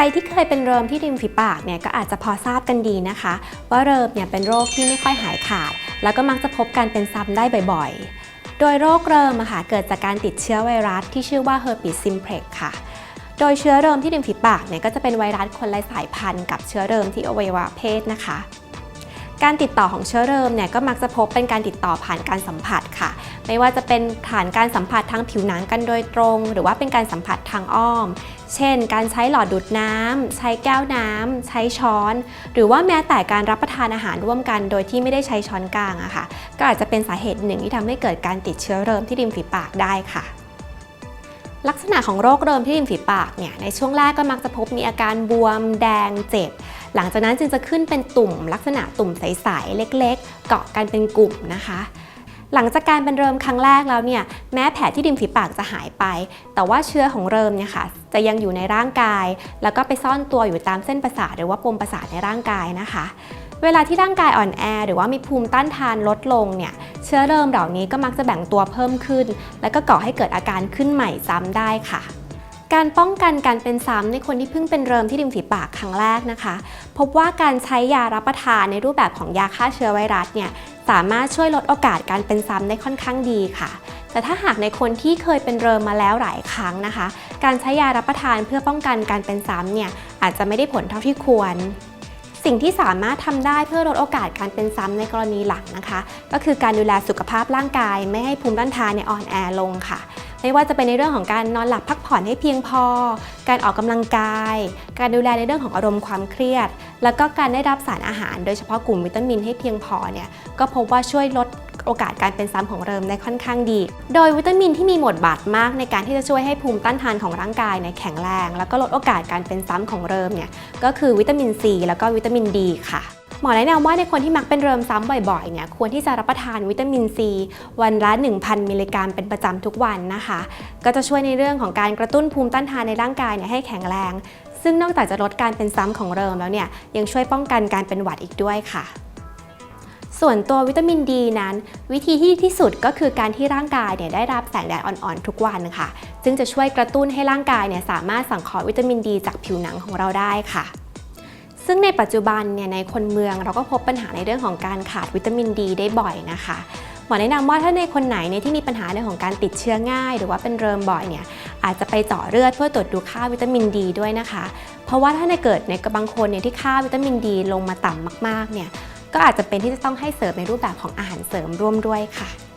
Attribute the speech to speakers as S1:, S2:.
S1: ใครที่เคยเป็นเริมที่ริมฝีปากเนี่ยก็อาจจะพอทราบกันดีนะคะ ว่าเริมเนี่ยเป็นโรคที่ไม่ค่อยหายขาด แล้วก็มักจะพบกันเป็นซ้ำได้บ่อยๆ โดยโรคเริมอะค่ะเกิดจากการติดเชื้อไวรัสที่ชื่อว่า herpes simplex ค่ะ โดยเชื้อเริมที่ริมฝีปากเนี่ยก็จะเป็นไวรัสคนละสายพันธุ์กับเชื้อเริมที่อวัยวะเพศนะคะการติดต่อของเชื้อเริมเนี่ยก็มักจะพบเป็นการติดต่อผ่านการสัมผัสค่ะ ไม่ว่าจะเป็นผ่านการสัมผัสทางผิวหนังกันโดยตรง หรือว่าเป็นการสัมผัสทางอ้อม เช่น การใช้หลอดดูดน้ำใช้แก้วน้ำใช้ช้อน หรือว่าแม้แต่การรับประทานอาหารร่วมกันโดยที่ไม่ได้ใช้ช้อนกลางอะค่ะ ก็อาจจะเป็นสาเหตุหนึ่งที่ทำให้เกิดการติดเชื้อเริมที่ริมฝีปากได้ค่ะลักษณะของโรคเริมที่ริมฝีปากเนี่ยในช่วงแรกก็มักจะพบมีอาการบวม แดงเจ็บ หลังจากนั้นจึงจะขึ้นเป็นตุ่มลักษณะตุ่มใส ๆ เล็ก ๆ เกาะกันเป็นกลุ่มนะคะ หลังจากการเป็นเริมครั้งแรกแล้วเนี่ยแม้แผลที่ริมฝีปากจะหายไป แต่ว่าเชื้อของเริมเนี่ยค่ะจะยังอยู่ในร่างกาย แล้วก็ไปซ่อนตัวอยู่ตามเส้นประสาทหรือว่าปมประสาทในร่างกายนะคะ เวลาที่ร่างกายอ่อนแอ หรือว่ามีภูมิต้านทานลดลงเนี่ยเชื้อเริมเหล่านี้ก็มักจะแบ่งตัวเพิ่มขึ้น และก็ก่อให้เกิดอาการขึ้นใหม่ซ้ำได้ค่ะ การป้องกันการเป็นซ้ำในคนที่เพิ่งเป็นเริมที่ริมฝีปากครั้งแรกนะคะ พบว่าการใช้ยารับประทานในรูปแบบของยาฆ่าเชื้อไวรัสเนี่ยสามารถช่วยลดโอกาสการเป็นซ้ำได้ค่อนข้างดีค่ะ แต่ถ้าหากในคนที่เคยเป็นเริมมาแล้วหลายครั้งนะคะ การใช้ยารับประทานเพื่อป้องกันการเป็นซ้ำเนี่ยอาจจะไม่ได้ผลเท่าที่ควร สิ่งที่สามารถทำได้เพื่อลดโอกาสการเป็นซ้ำในกรณีหลังนะคะ ก็คือการดูแลสุขภาพร่างกาย ไม่ให้ภูมิต้านทานเนี่ยอ่อนแอลงค่ะ ไม่ว่าจะเป็นในเรื่องของการนอนหลับพักผ่อนให้เพียงพอ การออกกำลังกาย การดูแลในเรื่องของอารมณ์ความเครียด แล้วก็การได้รับสารอาหาร โดยเฉพาะกลุ่มวิตามินให้เพียงพอเนี่ยก็พบว่าช่วยลด โอกาสการเป็นซ้ำของเริมได้ค่อนข้างดี โดยวิตามินที่มีบทบาทมากในการที่จะช่วยให้ภูมิต้านทานของร่างกายเนี่ยแข็งแรง แล้วก็ลดโอกาสการเป็นซ้ำของเริมเนี่ยก็คือวิตามินซีแล้วก็วิตามินดีค่ะหมอแนะนำว่าในคนที่มักเป็นเริมซ้ำบ่อยๆ เนี่ยควรที่จะรับประทานวิตามินซีวันละ 1,000 มิลลิกรัมเป็นประจำทุกวันนะคะ ก็จะช่วยในเรื่องของการกระตุ้นภูมิต้านทานในร่างกายเนี่ยให้แข็งแรง ซึ่งนอกจากจะลดการเป็นซ้ำของเริมแล้วเนี่ยยังช่วยป้องกันการเป็นหวัดอีกด้วยค่ะ ส่วนตัววิตามินดีนั้น วิธีที่ที่สุดก็คือการที่ร่างกายเนี่ยได้รับแสงแดดอ่อนๆทุกวันค่ะ ซึ่งจะช่วยกระตุ้นให้ร่างกายเนี่ยสามารถสังเคราะห์วิตามินดีจากผิวหนังของเราได้ค่ะ ซึ่งในปัจจุบันเนี่ยในคนเมืองเราก็พบปัญหาในเรื่องของการขาดวิตามินดีได้บ่อยนะคะหมอแนะนำว่าถ้าในคนไหนเนี่ยที่มีปัญหาในเรื่องของการติดเชื้อง่าย หรือว่าเป็นเริมบ่อยเนี่ยอาจจะไปเจาะเลือดเพื่อตรวจดูค่าวิตามินดีด้วยนะคะ เพราะว่าถ้าในเกิดในบบางคนเนี่ยที่ค่าวิตามินดีลงมาต่ำมากๆเนี่ย ก็อาจจะเป็นที่จะต้องให้เสริมในรูปแบบของอาหารเสริมร่วมด้วยค่ะ